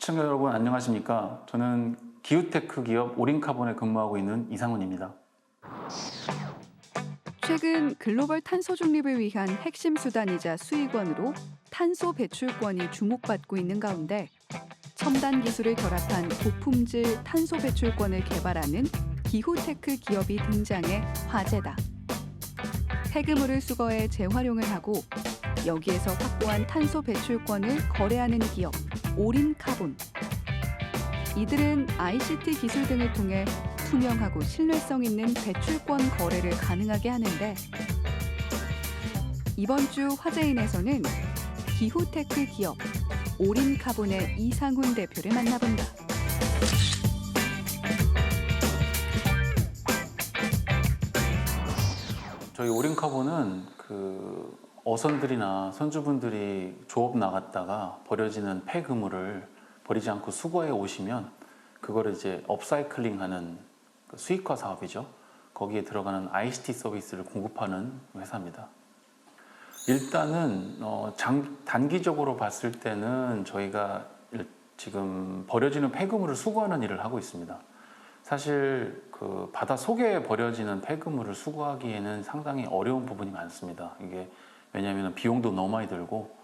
시청자 여러분 안녕하십니까? 저는 기후테크 기업 오린카본에 근무하고 있는 이상훈입니다. 최근 글로벌 탄소 중립을 위한 핵심 수단이자 수익원으로 탄소 배출권이 주목받고 있는 가운데 첨단 기술을 결합한 고품질 탄소 배출권을 개발하는 기후테크 기업이 등장해 화제다. 폐기물을 수거해 재활용을 하고 여기에서 확보한 탄소 배출권을 거래하는 기업 오린카본. 이들은 ICT 기술 등을 통해 투명하고 신뢰성 있는 배출권 거래를 가능하게 하는데 이번 주 화제인에서는 기후테크 기업 오린카본의 이상훈 대표를 만나본다. 저희 오린카본은 그 어선들이나 선주분들이 조업 나갔다가 버려지는 폐그물을 버리지 않고 수거해 오시면 그거를 이제 업사이클링하는 그 수익화 사업이죠. 거기에 들어가는 ICT 서비스를 공급하는 회사입니다. 일단은 어, 장, 단기적으로 봤을 때는 저희가 일- 지금 버려지는 폐그물을 수거하는 일을 하고 있습니다. 사실 그 바다 속에 버려지는 폐그물을 수거하기에는 상당히 어려운 부분이 많습니다. 이게 왜냐하면 비용도 너무 많이 들고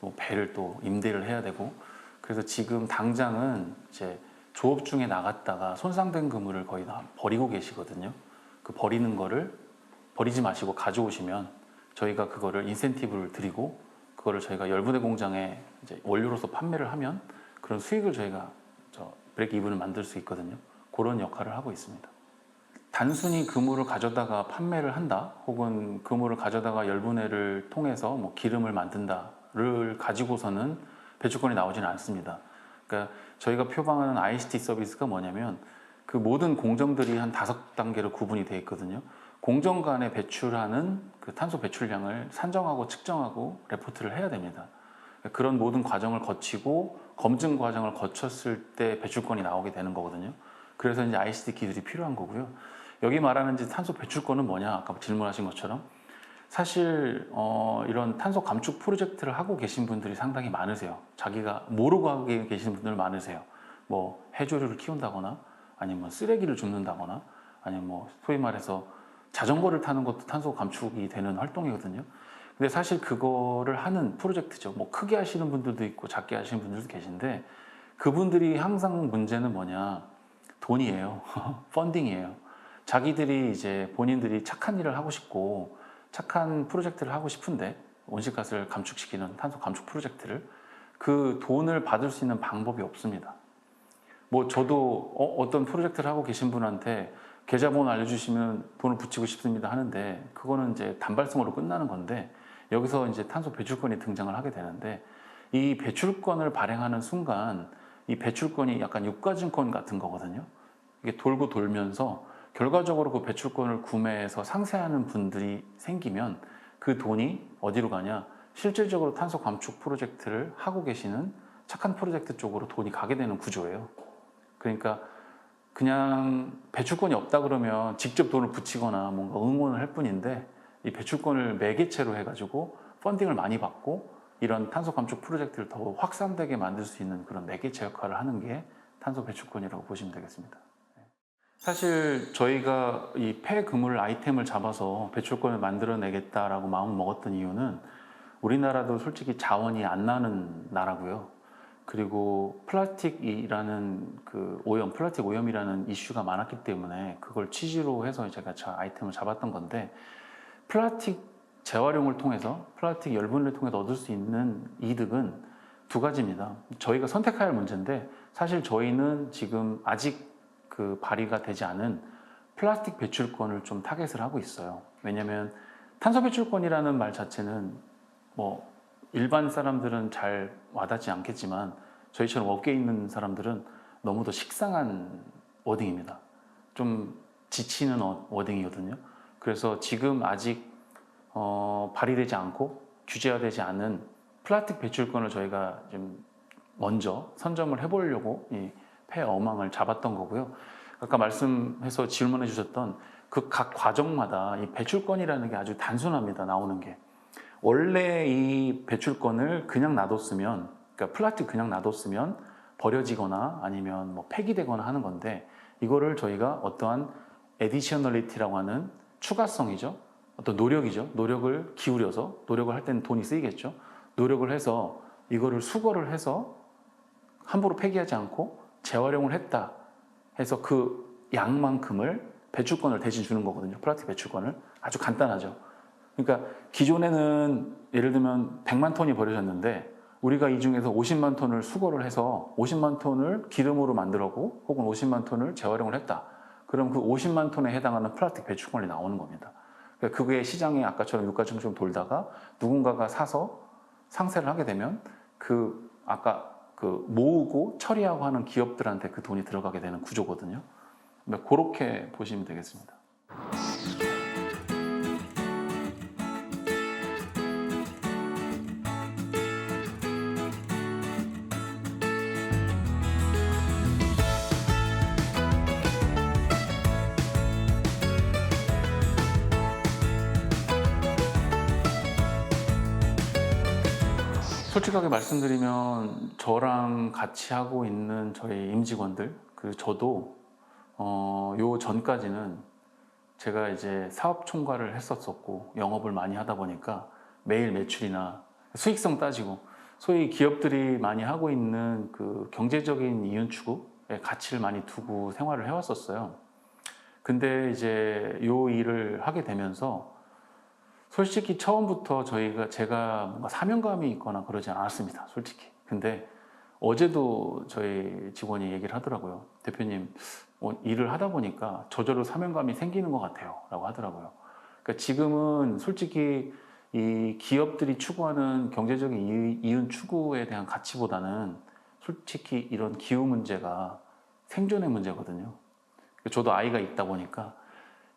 뭐 배를 또 임대를 해야 되고 그래서 지금 당장은 이제 조업 중에 나갔다가 손상된 그물을 거의 다 버리고 계시거든요. 그 버리는 거를 버리지 마시고 가져오시면 저희가 그거를 인센티브를 드리고 그거를 저희가 열분의 공장에 이제 원료로서 판매를 하면 그런 수익을 저희가 저 브레이크 이븐을 만들 수 있거든요. 그런 역할을 하고 있습니다. 단순히 그물을 가져다가 판매를 한다, 혹은 그물을 가져다가 열분해를 통해서 뭐 기름을 만든다를 가지고서는 배출권이 나오지는 않습니다. 그러니까 저희가 표방하는 ICT 서비스가 뭐냐면 그 모든 공정들이 한 다섯 단계로 구분이 되어 있거든요. 공정 간에 배출하는 그 탄소 배출량을 산정하고 측정하고 레포트를 해야 됩니다. 그런 모든 과정을 거치고 검증 과정을 거쳤을 때 배출권이 나오게 되는 거거든요. 그래서 이제 ICT 기술이 필요한 거고요. 여기 말하는 탄소 배출권은 뭐냐? 아까 질문하신 것처럼 사실 어, 이런 탄소 감축 프로젝트를 하고 계신 분들이 상당히 많으세요. 자기가 모르고 하고 계시는 분들 많으세요. 뭐 해조류를 키운다거나 아니면 쓰레기를 줍는다거나 아니면 뭐 소위 말해서 자전거를 타는 것도 탄소 감축이 되는 활동이거든요. 근데 사실 그거를 하는 프로젝트죠. 뭐 크게 하시는 분들도 있고 작게 하시는 분들도 계신데 그분들이 항상 문제는 뭐냐? 돈이에요. 펀딩이에요. 자기들이 이제 본인들이 착한 일을 하고 싶고 착한 프로젝트를 하고 싶은데 온실가스를 감축시키는 탄소 감축 프로젝트를 그 돈을 받을 수 있는 방법이 없습니다. 뭐 저도 어, 떤 프로젝트를 하고 계신 분한테 계좌번호 알려주시면 돈을 붙이고 싶습니다 하는데 그거는 이제 단발성으로 끝나는 건데 여기서 이제 탄소 배출권이 등장을 하게 되는데 이 배출권을 발행하는 순간 이 배출권이 약간 유가증권 같은 거거든요. 이게 돌고 돌면서 결과적으로 그 배출권을 구매해서 상세하는 분들이 생기면 그 돈이 어디로 가냐? 실질적으로 탄소 감축 프로젝트를 하고 계시는 착한 프로젝트 쪽으로 돈이 가게 되는 구조예요. 그러니까 그냥 배출권이 없다 그러면 직접 돈을 붙이거나 뭔가 응원을 할 뿐인데 이 배출권을 매개체로 해가지고 펀딩을 많이 받고 이런 탄소 감축 프로젝트를 더 확산되게 만들 수 있는 그런 매개체 역할을 하는 게 탄소 배출권이라고 보시면 되겠습니다. 사실 저희가 이 폐그물 아이템을 잡아서 배출권을 만들어내겠다라고 마음을 먹었던 이유는 우리나라도 솔직히 자원이 안 나는 나라고요. 그리고 플라스틱이라는 그 오염, 플라스틱 오염이라는 이슈가 많았기 때문에 그걸 취지로 해서 제가 저 아이템을 잡았던 건데 플라스틱 재활용을 통해서 플라스틱 열분을 통해서 얻을 수 있는 이득은 두 가지입니다. 저희가 선택해야 할 문제인데 사실 저희는 지금 아직 그 발의가 되지 않은 플라스틱 배출권을 좀 타겟을 하고 있어요. 왜냐하면 탄소 배출권이라는 말 자체는 뭐 일반 사람들은 잘 와닿지 않겠지만 저희처럼 업계에 있는 사람들은 너무도 식상한 워딩입니다. 좀 지치는 어- 워딩이거든요. 그래서 지금 아직 어, 발의되지 않고 규제화되지 않은 플라스틱 배출권을 저희가 좀 먼저 선점을 해보려고 이 폐 어망을 잡았던 거고요. 아까 말씀해서 질문해 주셨던 그 각 과정마다 이 배출권이라는 게 아주 단순합니다. 나오는 게. 원래 이 배출권을 그냥 놔뒀으면, 그러니까 플라스틱 그냥 놔뒀으면 버려지거나 아니면 뭐 폐기되거나 하는 건데 이거를 저희가 어떠한 에디셔널리티라고 하는 추가성이죠. 어떤 노력이죠. 노력을 기울여서 노력을 할 때는 돈이 쓰이겠죠. 노력을 해서 이거를 수거를 해서 함부로 폐기하지 않고 재활용을 했다 해서 그 양만큼을 배출권을 대신 주는 거거든요. 플라스틱 배출권을 아주 간단하죠. 그러니까 기존에는 예를 들면 100만 톤이 버려졌는데 우리가 이 중에서 50만 톤을 수거를 해서 50만 톤을 기름으로 만들었고 혹은 50만 톤을 재활용을 했다. 그럼 그 50만 톤에 해당하는 플라스틱 배출권이 나오는 겁니다. 그러니까 그게 시장에 아까처럼 유가증좀 돌다가 누군가가 사서 상세를 하게 되면 그 아까 그 모으고 처리하고 하는 기업들한테 그 돈이 들어가게 되는 구조거든요. 그러니까 그렇게 보시면 되겠습니다. 솔직하게 말씀드리면 저랑 같이 하고 있는 저희 임직원들 그 저도 어, 요 전까지는 제가 이제 사업 총괄을 했었었고 영업을 많이 하다 보니까 매일 매출이나 수익성 따지고 소위 기업들이 많이 하고 있는 그 경제적인 이윤 추구에 가치를 많이 두고 생활을 해왔었어요. 근데 이제 요 일을 하게 되면서 솔직히 처음부터 저희가 제가 뭔가 사명감이 있거나 그러지 않았습니다. 솔직히. 근데 어제도 저희 직원이 얘기를 하더라고요. 대표님, 어, 일을 하다 보니까 저절로 사명감이 생기는 것 같아요. 라고 하더라고요. 그러니까 지금은 솔직히 이 기업들이 추구하는 경제적인 이- 이윤 추구에 대한 가치보다는 솔직히 이런 기후 문제가 생존의 문제거든요. 저도 아이가 있다 보니까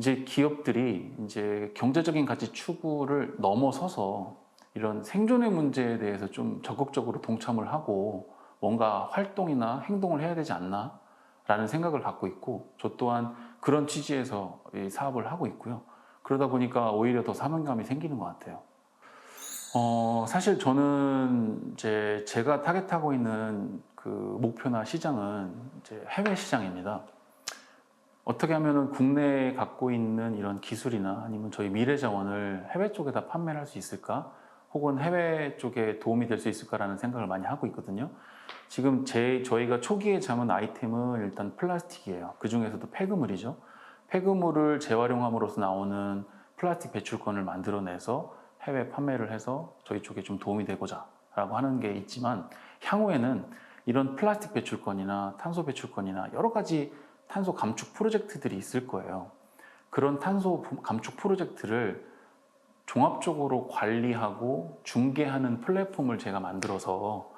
이제 기업들이 이제 경제적인 가치 추구를 넘어서서 이런 생존의 문제에 대해서 좀 적극적으로 동참을 하고 뭔가 활동이나 행동을 해야 되지 않나 라는 생각을 갖고 있고 저 또한 그런 취지에서 이 사업을 하고 있고요. 그러다 보니까 오히려 더 사명감이 생기는 것 같아요. 어, 사실 저는 이제 제가 타겟하고 있는 그 목표나 시장은 이제 해외 시장입니다. 어떻게 하면은 국내에 갖고 있는 이런 기술이나 아니면 저희 미래 자원을 해외 쪽에다 판매를 할 수 있을까? 혹은 해외 쪽에 도움이 될 수 있을까라는 생각을 많이 하고 있거든요. 지금 제 저희가 초기에 잡은 아이템은 일단 플라스틱이에요. 그 중에서도 폐그물이죠. 폐그물을 재활용함으로써 나오는 플라스틱 배출권을 만들어내서 해외 판매를 해서 저희 쪽에 좀 도움이 되고자 라고 하는 게 있지만 향후에는 이런 플라스틱 배출권이나 탄소 배출권이나 여러 가지 탄소 감축 프로젝트들이 있을 거예요. 그런 탄소 감축 프로젝트를 종합적으로 관리하고 중개하는 플랫폼을 제가 만들어서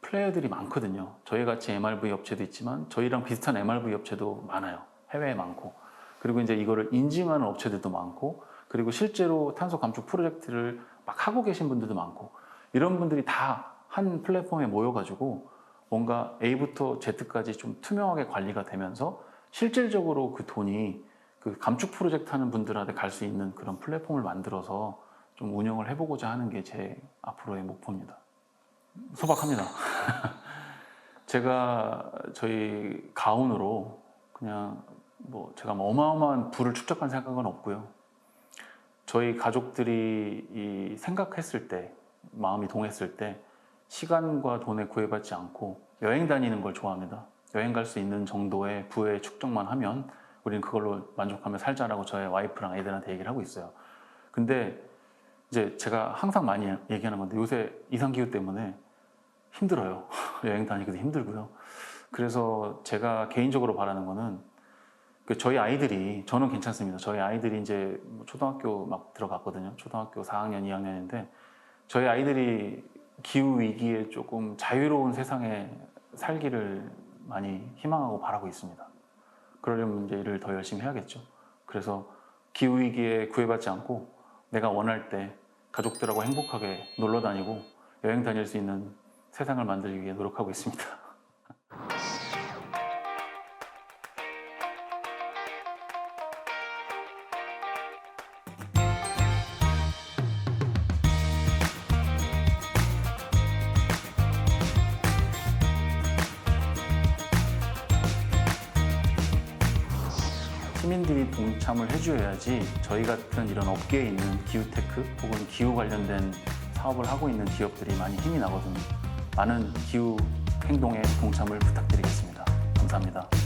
플레이어들이 많거든요. 저희 같이 MRV 업체도 있지만 저희랑 비슷한 MRV 업체도 많아요. 해외에 많고. 그리고 이제 이거를 인증하는 업체들도 많고 그리고 실제로 탄소 감축 프로젝트를 막 하고 계신 분들도 많고 이런 분들이 다 한 플랫폼에 모여가지고 뭔가 A부터 Z까지 좀 투명하게 관리가 되면서 실질적으로 그 돈이 그 감축 프로젝트 하는 분들한테 갈 수 있는 그런 플랫폼을 만들어서 좀 운영을 해보고자 하는 게 제 앞으로의 목표입니다. 소박합니다. 제가 저희 가훈으로 그냥 뭐 제가 뭐 어마어마한 부를 축적한 생각은 없고요. 저희 가족들이 이 생각했을 때 마음이 동했을 때 시간과 돈에 구애받지 않고 여행 다니는 걸 좋아합니다. 여행 갈 수 있는 정도의 부의 축적만 하면 우리는 그걸로 만족하며 살자라고 저의 와이프랑 애들한테 얘기를 하고 있어요. 근데 이제 제가 항상 많이 얘기하는 건데 요새 이상기후 때문에 힘들어요. 여행 다니기도 힘들고요. 그래서 제가 개인적으로 바라는 거는 그 저희 아이들이 저는 괜찮습니다. 저희 아이들이 이제 뭐 초등학교 막 들어갔거든요. 초등학교 4학년, 2학년인데 저희 아이들이 기후 위기에 조금 자유로운 세상에 살기를 많이 희망하고 바라고 있습니다. 그러려면 이제 일을 더 열심히 해야겠죠. 그래서 기후 위기에 구애받지 않고 내가 원할 때 가족들하고 행복하게 놀러 다니고 여행 다닐 수 있는 세상을 만들기 위해 노력하고 있습니다. 시민들이 동참을 해줘야지 저희 같은 이런 업계에 있는 기후테크 혹은 기후 관련된 사업을 하고 있는 기업들이 많이 힘이 나거든요. 많은 기후 행동에 동참을 부탁드리겠습니다. 감사합니다.